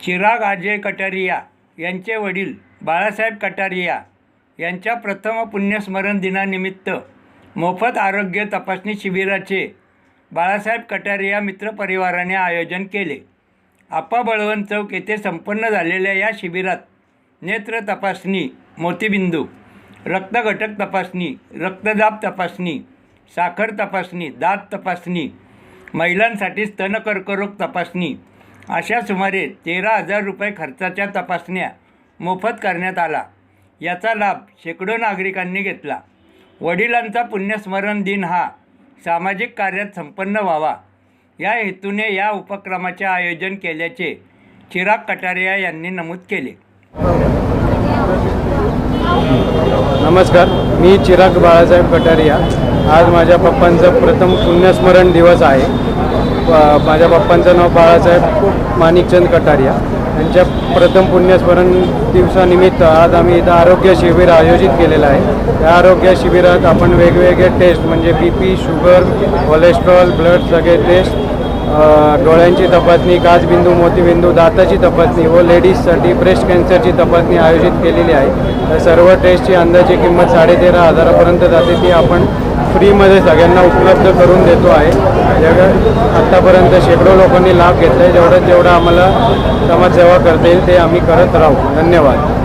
चिराग अजय कटारिया यांचे वडील बाळासाहेब कटारिया यांच्या प्रथम पुण्यस्मरण दिनानिमित्त मोफत आरोग्य तपासणी शिबिराचे बाळासाहेब कटारिया मित्रपरिवाराने आयोजन केले. आप्पा बळवंत चौक येथे संपन्न झालेल्या या शिबिरात नेत्र तपासणी मोतीबिंदू रक्तघटक तपासणी रक्तदाब तपासणी साखर तपासणी दात तपासणी महिलांसाठी स्तन कर्करोग तपासणी अशा सुमारे तेरा हजार रुपये खर्चाच्या तपासण्या मोफत करण्यात आला. याचा लाभ शेकडो नागरिकांनी घेतला. वडिलांचा पुण्यस्मरण दिन हा सामाजिक कार्यात संपन्न व्हावा. या हेतूने या उपक्रमाचे आयोजन केल्याचे चिराग कटारिया यांनी नमूद केले. नमस्कार मी चिराग बाळासाहेब कटारिया. आज माझ्या पप्पांचं प्रथम पुण्यस्मरण दिवस आहे. माझ्या पप्पांचं नाव बाळासाहेब माणिकचंद कटारिया. यांच्या प्रथम पुण्यस्मरण दिवसानिमित्त आज आम्ही इथं आरोग्य शिबिर आयोजित केलेलं आहे. त्या आरोग्य शिबिरात आपण वेगवेगळे टेस्ट म्हणजे B P sugar cholesterol blood सगळे टेस्ट डोळ्यांची तपासणी काचबिंदू मोतीबिंदू दाताची तपासणी व लेडीजसाठी ब्रेस्ट कॅन्सरची तपासणी आयोजित केलेली आहे. तर सर्व टेस्टची अंदाजे किंमत साडेतेरा हजारापर्यंत जाते. ती आपण फ्रीमध्ये सगळ्यांना उपलब्ध करून देतो आहे. जग आत्तापर्यंत शेकडो लोकांनी लाभ घेतला आहे जेवढं जेवढं आम्हाला समाजसेवा करता येईल ते आम्ही करत राहू. धन्यवाद.